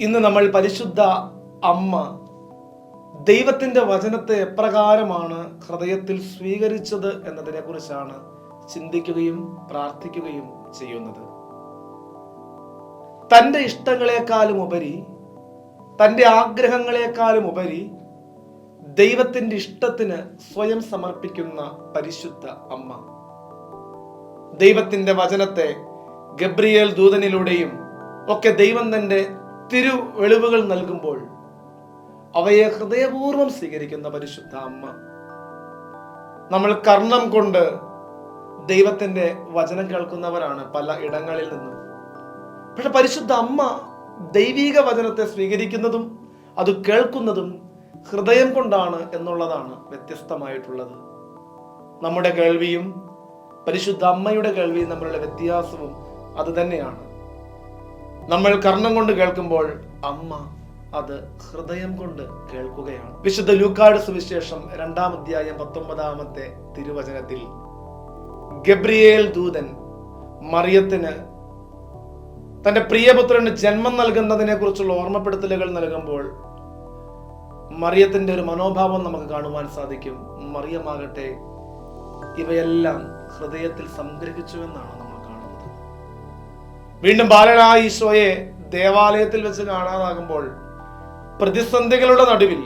ഇന്ന് നമ്മൾ പരിശുദ്ധ അമ്മ ദൈവത്തിന്റെ വചനത്തെ എപ്രകാരമാണ് ഹൃദയത്തിൽ സ്വീകരിച്ചത് എന്നതിനെ കുറിച്ചാണ് ചിന്തിക്കുകയും പ്രാർത്ഥിക്കുകയും ചെയ്യുന്നത്. തന്റെ ഇഷ്ടങ്ങളെക്കാളും ഉപരി തന്റെ ആഗ്രഹങ്ങളെക്കാളും ഉപരി ദൈവത്തിന്റെ ഇഷ്ടത്തിന് സ്വയം സമർപ്പിക്കുന്ന പരിശുദ്ധ അമ്മ. ദൈവത്തിന്റെ വചനത്തെ ഗബ്രിയേൽ ദൂതനിലൂടെയും ഒക്കെ ദൈവം തന്റെ തിരു വെളിവുകൾ നൽകുമ്പോൾ അവയെ ഹൃദയപൂർവം സ്വീകരിക്കുന്ന പരിശുദ്ധ അമ്മ. നമ്മൾ കർണം കൊണ്ട് ദൈവത്തിന്റെ വചനം കേൾക്കുന്നവരാണ് പല ഇടങ്ങളിൽ നിന്നും. പക്ഷെ പരിശുദ്ധ അമ്മ ദൈവിക വചനത്തെ സ്വീകരിക്കുന്നതും അത് കേൾക്കുന്നതും ഹൃദയം കൊണ്ടാണ് എന്നുള്ളതാണ് വ്യത്യസ്തമായിട്ടുള്ളത്. നമ്മുടെ കേൾവിയും പരിശുദ്ധ അമ്മയുടെ കേൾവിയും തമ്മിലുള്ള വ്യത്യാസവും അത് തന്നെയാണ്. നമ്മൾ കർണം കൊണ്ട് കേൾക്കുമ്പോൾ അമ്മ അത് ഹൃദയം കൊണ്ട് കേൾക്കുകയാണ്. വിശുദ്ധ ലൂക്കാട് സുവിശേഷം രണ്ടാം അധ്യായം പത്തൊമ്പതാമത്തെ തിരുവചനത്തിൽ ഗബ്രിയേൽ ദൂതൻ മറിയത്തിന് തന്റെ പ്രിയപുത്രന് ജന്മം നൽകുന്നതിനെ കുറിച്ചുള്ള ഓർമ്മപ്പെടുത്തലുകൾ നൽകുമ്പോൾ മറിയത്തിന്റെ ഒരു മനോഭാവം നമുക്ക് കാണുവാൻ സാധിക്കും. മറിയമാകട്ടെ ഇവയെല്ലാം ഹൃദയത്തിൽ സംഗ്രഹിച്ചു എന്നാണ് നമ്മൾ വീണ്ടും ബാലനായ ഈശോയെ ദേവാലയത്തിൽ വെച്ച് കാണാതാകുമ്പോൾ പ്രതിസന്ധികളുടെ നടുവിൽ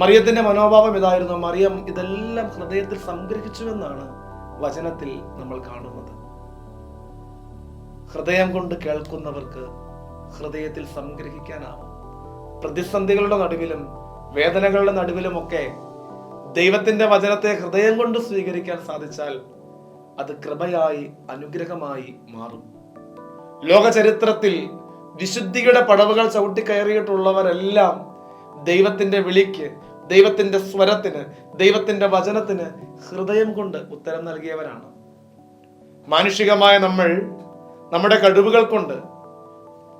മറിയത്തിന്റെ മനോഭാവം ഇതായിരുന്നു. മറിയം ഇതെല്ലാം ഹൃദയത്തിൽ സംഗ്രഹിച്ചുവെന്നാണ് വചനത്തിൽ നമ്മൾ കാണുന്നത്. ഹൃദയം കൊണ്ട് കേൾക്കുന്നവർക്ക് ഹൃദയത്തിൽ സംഗ്രഹിക്കാനാവും. പ്രതിസന്ധികളുടെ നടുവിലും വേദനകളുടെ നടുവിലുമൊക്കെ ദൈവത്തിന്റെ വചനത്തെ ഹൃദയം കൊണ്ട് സ്വീകരിക്കാൻ സാധിച്ചാൽ അത് കൃപയായി അനുഗ്രഹമായി മാറും. ലോക ചരിത്രത്തിൽ വിശുദ്ധിയുടെ പടവുകൾ ചവിട്ടിക്കയറിയിട്ടുള്ളവരെല്ലാം ദൈവത്തിന്റെ വിളിക്ക് ദൈവത്തിന്റെ സ്വരത്തിന് ദൈവത്തിന്റെ വചനത്തിന് ഹൃദയം കൊണ്ട് ഉത്തരം നൽകിയവരാണ്. മാനുഷികമായ നമ്മൾ നമ്മുടെ കഴിവുകൾ കൊണ്ട്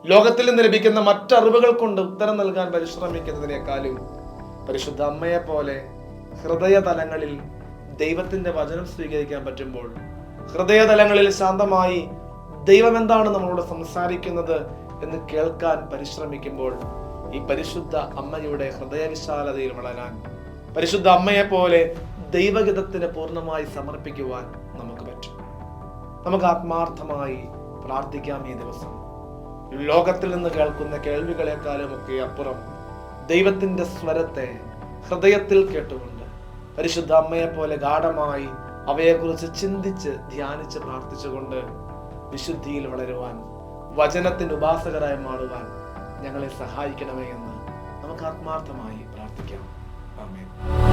ലോകത്തിൽ നിന്ന് ലഭിക്കുന്ന മറ്ററിവുകൾ കൊണ്ട് ഉത്തരം നൽകാൻ പരിശ്രമിക്കുന്നതിനേക്കാളും പരിശുദ്ധ അമ്മയെ പോലെ ഹൃദയതലങ്ങളിൽ ദൈവത്തിന്റെ വചനം സ്വീകരിക്കാൻ പറ്റുമ്പോൾ ഹൃദയതലങ്ങളിൽ ശാന്തമായി ദൈവം എന്താണ് നമ്മളോട് സംസാരിക്കുന്നത് എന്ന് കേൾക്കാൻ പരിശ്രമിക്കുമ്പോൾ ഈ പരിശുദ്ധ അമ്മയുടെ ഹൃദയവിശാലതയിൽ വളരാൻ പരിശുദ്ധ അമ്മയെ പോലെ ദൈവഗീതത്തിന് പൂർണമായി സമർപ്പിക്കുവാൻ നമുക്ക് പറ്റും. നമുക്ക് ആത്മാർത്ഥമായി പ്രാർത്ഥിക്കാം ഈ ദിവസം. ലോകത്തിൽ നിന്ന് കേൾക്കുന്ന കേൾവികളെക്കാളും ഒക്കെ അപ്പുറം ദൈവത്തിന്റെ സ്വരത്തെ ഹൃദയത്തിൽ കേട്ടുകൊണ്ട് പരിശുദ്ധ അമ്മയെ പോലെ ഗാഠമായി അവയെക്കുറിച്ച് ചിന്തിച്ച് ധ്യാനിച്ച് പ്രാർത്ഥിച്ചുകൊണ്ട് വിശുദ്ധിയിൽ വളരുവാൻ വചനത്തിന് ഉപാസകരായി മാറുവാൻ ഞങ്ങളെ സഹായിക്കണമേ എന്ന് നമുക്ക് ആത്മാർത്ഥമായി പ്രാർത്ഥിക്കാം. ആമേൻ.